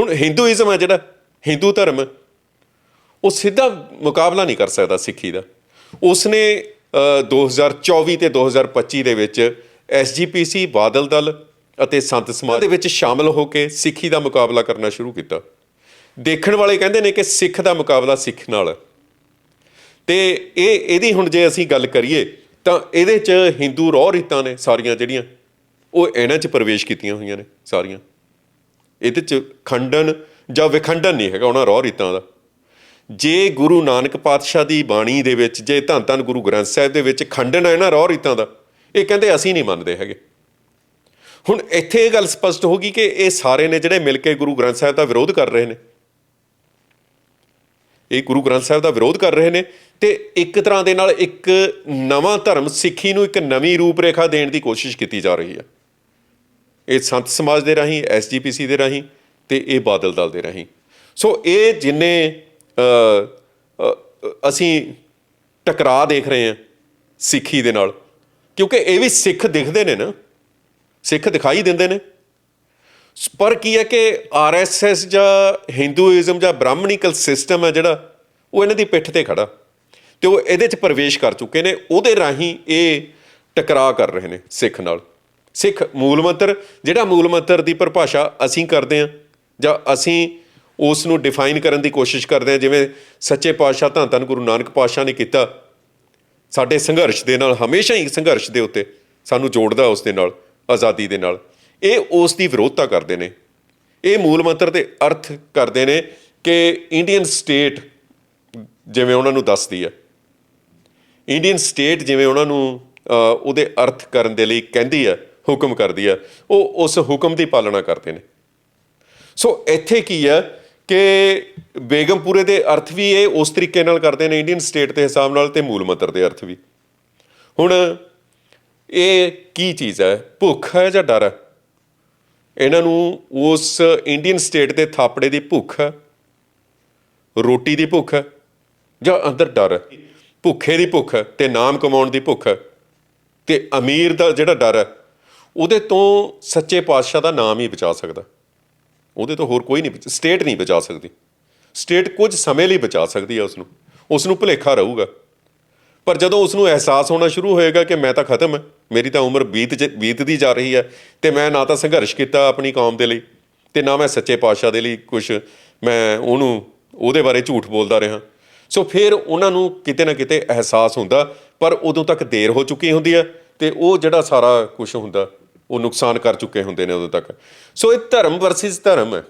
ਹੁਣ ਹਿੰਦੂਇਜ਼ਮ ਹੈ ਜਿਹੜਾ ਹਿੰਦੂ ਧਰਮ ਉਹ ਸਿੱਧਾ ਮੁਕਾਬਲਾ ਨਹੀਂ ਕਰ ਸਕਦਾ ਸਿੱਖੀ ਦਾ। ਉਸਨੇ ਅ, 2024 ਤੇ 2025 ਦੇ ਵਿੱਚ ਐਸਜੀਪੀਸੀ ਬਾਦਲ ਦਲ ਅਤੇ ਸੰਤ ਸਮਾਜ ਦੇ ਵਿੱਚ ਸ਼ਾਮਲ ਹੋ ਕੇ ਸਿੱਖੀ ਦਾ ਮੁਕਾਬਲਾ ਕਰਨਾ ਸ਼ੁਰੂ ਕੀਤਾ। ਦੇਖਣ ਵਾਲੇ ਕਹਿੰਦੇ ਨੇ ਕਿ ਸਿੱਖ ਦਾ ਮੁਕਾਬਲਾ ਸਿੱਖ ਨਾਲ। ਹੈ। ਤੇ ਇਹ ਇਹਦੀ ਹੁਣ ਜੇ ਅਸੀਂ ਗੱਲ ਕਰੀਏ ਤਾਂ ਇਹਦੇ ਚ ਹਿੰਦੂ ਰੋਹ ਰੀਤਾਂ ਨੇ ਸਾਰੀਆਂ ਜਿਹੜੀਆਂ ਉਹ ਇਹਨਾਂ ਚ ਪ੍ਰਵੇਸ਼ ਕੀਤੀਆਂ ਹੋਈਆਂ ਨੇ ਸਾਰੀਆਂ। ਇਹਦੇ ਚ ਖੰਡਨ ਜਾਂ ਵਿਖੰਡਨ ਨਹੀਂ ਹੈਗਾ ਉਹਨਾਂ ਰੋਹ ਰੀਤਾਂ ਦਾ। ਜੇ ਗੁਰੂ ਨਾਨਕ ਪਾਤਸ਼ਾਹ ਦੀ ਬਾਣੀ ਦੇ ਵਿੱਚ, ਜੇ ਧੰਨ ਧੰਨ ਗੁਰੂ ਗ੍ਰੰਥ ਸਾਹਿਬ ਦੇ ਵਿੱਚ ਖੰਡਨ ਹੈ ਨਾ ਰੋਹ ਰੀਤਾਂ ਦਾ, ਇਹ ਕਹਿੰਦੇ ਅਸੀਂ ਨਹੀਂ ਮੰਨਦੇ ਹੈਗੇ। ਹੁਣ ਇੱਥੇ ਇਹ ਗੱਲ ਸਪਸ਼ਟ ਹੋ ਗਈ ਕਿ ਇਹ ਸਾਰੇ ਨੇ ਜਿਹੜੇ ਮਿਲ ਕੇ ਗੁਰੂ ਗ੍ਰੰਥ ਸਾਹਿਬ ਦਾ ਵਿਰੋਧ ਕਰ ਰਹੇ ਨੇ। ਇਹ ਗੁਰੂ ਗ੍ਰੰਥ ਸਾਹਿਬ ਦਾ ਵਿਰੋਧ ਕਰ ਰਹੇ ਨੇ ਤੇ ਇੱਕ ਤਰ੍ਹਾਂ ਦੇ ਨਾਲ ਇੱਕ ਨਵਾਂ ਧਰਮ ਸਿੱਖੀ ਨੂੰ ਇੱਕ ਨਵੀਂ ਰੂਪਰੇਖਾ ਦੇਣ ਦੀ ਕੋਸ਼ਿਸ਼ ਕੀਤੀ ਜਾ ਰਹੀ ਹੈ। ਇਹ ਸੰਤ ਸਮਾਜ ਦੇ ਰਾਹੀਂ ਐਸਜੀਪੀਸੀ ਦੇ ਰਾਹੀਂ ਤੇ ਇਹ ਬਾਦਲ ਦਲ ਦੇ ਰਾਹੀਂ। ਸੋ ਇਹ ਜਿੰਨੇ ਅਸੀਂ ਟਕਰਾਅ ਦੇਖ ਰਹੇ ਹਾਂ ਸਿੱਖੀ ਦੇ ਨਾਲ, ਕਿਉਂਕਿ ਇਹ ਵੀ ਸਿੱਖ ਦਿਖਦੇ ਨੇ ਨਾ, ਸਿੱਖ ਦਿਖਾਈ ਦਿੰਦੇ ਨੇ। ਪਰ ਕੀ ਹੈ ਕਿ ਆਰਐਸਐਸ ਜਾਂ ਹਿੰਦੂਇਜ਼ਮ ਜਾਂ ਬ੍ਰਾਹਮਣੀਕਲ ਸਿਸਟਮ ਹੈ ਜਿਹੜਾ, ਉਹ ਇਹਨਾਂ ਦੀ ਪਿੱਠ ਤੇ ਖੜਾ ਤੇ ਉਹ ਇਹਦੇ 'ਚ ਪ੍ਰਵੇਸ਼ ਕਰ ਚੁੱਕੇ ਨੇ, ਉਹਦੇ ਰਾਹੀਂ ਇਹ ਟਕਰਾਅ ਕਰ ਰਹੇ ਨੇ ਸਿੱਖ ਨਾਲ। ਸਿੱਖ ਮੂਲ ਮੰਤਰ ਜਿਹੜਾ ਮੂਲ ਮੰਤਰ ਦੀ ਪਰਿਭਾਸ਼ਾ ਅਸੀਂ ਕਰਦੇ ਹਾਂ ਜਾਂ ਅਸੀਂ ਉਸ ਨੂੰ ਡਿਫਾਈਨ ਕਰਨ ਦੀ ਕੋਸ਼ਿਸ਼ ਕਰਦੇ ਹਾਂ, ਜਿਵੇਂ ਸੱਚੇ ਪਾਤਸ਼ਾਹ ਧੰਨ ਧੰਨ ਗੁਰੂ ਨਾਨਕ ਪਾਤਸ਼ਾਹ ਨੇ ਕੀਤਾ। ਸਾਡੇ ਸੰਘਰਸ਼ ਦੇ ਨਾਲ, ਹਮੇਸ਼ਾ ਹੀ ਸੰਘਰਸ਼ ਦੇ ਉੱਤੇ ਸਾਨੂੰ ਜੋੜਦਾ ਉਸ ਦੇ ਨਾਲ, ਆਜ਼ਾਦੀ ਦੇ ਨਾਲ। ਇਹ ਉਸ ਦੀ ਵਿਰੋਧਤਾ ਕਰਦੇ ਨੇ। ਇਹ ਮੂਲ ਮੰਤਰ ਦੇ ਅਰਥ ਕਰਦੇ ਨੇ ਕਿ ਇੰਡੀਅਨ ਸਟੇਟ ਜਿਵੇਂ ਉਹਨਾਂ ਨੂੰ ਦੱਸਦੀ ਹੈ। ਇੰਡੀਅਨ ਸਟੇਟ ਜਿਵੇਂ ਉਹਨਾਂ ਨੂੰ ਉਹਦੇ ਅਰਥ ਕਰਨ ਦੇ ਲਈ ਕਹਿੰਦੀ ਹੈ ਹੁਕਮ ਕਰਦੀ ਹੈ, ਉਹ ਉਸ ਹੁਕਮ ਦੀ ਪਾਲਣਾ ਕਰਦੇ ਨੇ। ਸੋ ਇੱਥੇ ਕੀ ਹੈ ਕਿ ਬੇਗਮਪੁਰੇ ਦੇ ਅਰਥ ਵੀ ਇਹ ਉਸ ਤਰੀਕੇ ਨਾਲ ਕਰਦੇ ਨੇ, ਇੰਡੀਅਨ ਸਟੇਟ ਦੇ ਹਿਸਾਬ ਨਾਲ ਤੇ ਮੂਲ ਮੰਤਰ ਦੇ ਅਰਥ ਵੀ। ਹੁਣ ਇਹ ਕੀ ਚੀਜ਼ ਹੈ? ਭੁੱਖ ਹੈ ਜਾਂ ਡਰ ਹੈ? ਇਹਨਾਂ ਨੂੰ ਉਸ ਇੰਡੀਅਨ ਸਟੇਟ ਦੇ ਥਾਪੜੇ ਦੀ ਭੁੱਖ ਹੈ, ਰੋਟੀ ਦੀ ਭੁੱਖ ਹੈ, ਜਾਂ ਅੰਦਰ ਡਰ ਭੁੱਖੇ ਦੀ ਭੁੱਖ ਹੈ ਤੇ ਨਾਮ ਕਮਾਉਣ ਦੀ ਭੁੱਖ ਹੈ ਤੇ ਅਮੀਰ ਦਾ ਜਿਹੜਾ ਡਰ ਹੈ ਉਹਦੇ ਤੋਂ ਸੱਚੇ ਪਾਤਸ਼ਾਹ ਦਾ ਨਾਮ ਹੀ ਬਚਾ ਸਕਦਾ। ਉਹਦੇ ਤੋਂ ਹੋਰ ਕੋਈ ਨਹੀਂ ਸਟੇਟ ਨਹੀਂ ਬਚਾ ਸਕਦੀ। ਸਟੇਟ ਕੁਝ ਸਮੇਂ ਲਈ ਬਚਾ ਸਕਦੀ ਹੈ ਉਸ ਨੂੰ ਉਸ ਨੂੰ ਭੁਲੇਖਾ ਰਹੂਗਾ। ਪਰ ਜਦੋਂ ਉਸ ਨੂੰ ਅਹਿਸਾਸ ਹੋਣਾ ਸ਼ੁਰੂ ਹੋਏਗਾ ਕਿ ਮੈਂ ਤਾਂ ਖਤਮ ਹੈ ਮੇਰੀ ਤਾਂ ਉਮਰ ਬੀਤ ਜ- ਬੀਤਦੀ ਜਾ ਰਹੀ ਹੈ ਤੇ ਮੈਂ ਨਾ ਤਾਂ ਸੰਘਰਸ਼ ਕੀਤਾ ਆਪਣੀ ਕੌਮ ਦੇ ਲਈ, ਤੇ ਨਾ ਮੈਂ ਸੱਚੇ ਪਾਤਸ਼ਾਹ ਦੇ ਲਈ ਕੁਝ ਮੈਂ ਉਹਨੂੰ, ਉਹਦੇ ਬਾਰੇ ਝੂਠ ਬੋਲਦਾ ਰਿਹਾ। ਸੋ ਫਿਰ ਉਹਨਾਂ ਨੂੰ ਕਿਤੇ ਨਾ ਕਿਤੇ ਅਹਿਸਾਸ ਹੁੰਦਾ, ਪਰ ਉਦੋਂ ਤੱਕ ਦੇਰ ਹੋ ਚੁੱਕੀ ਹੁੰਦੀ ਹੈ ਤੇ ਉਹ ਜਿਹੜਾ ਸਾਰਾ ਕੁਝ ਹੁੰਦਾ ਉਹ ਨੁਕਸਾਨ ਕਰ ਚੁੱਕੇ ਹੁੰਦੇ ਨੇ ਉਦੋਂ ਤੱਕ। ਸੋ ਇਹ ਧਰਮ ਵਰਸਸ ਧਰਮ ਹੈ।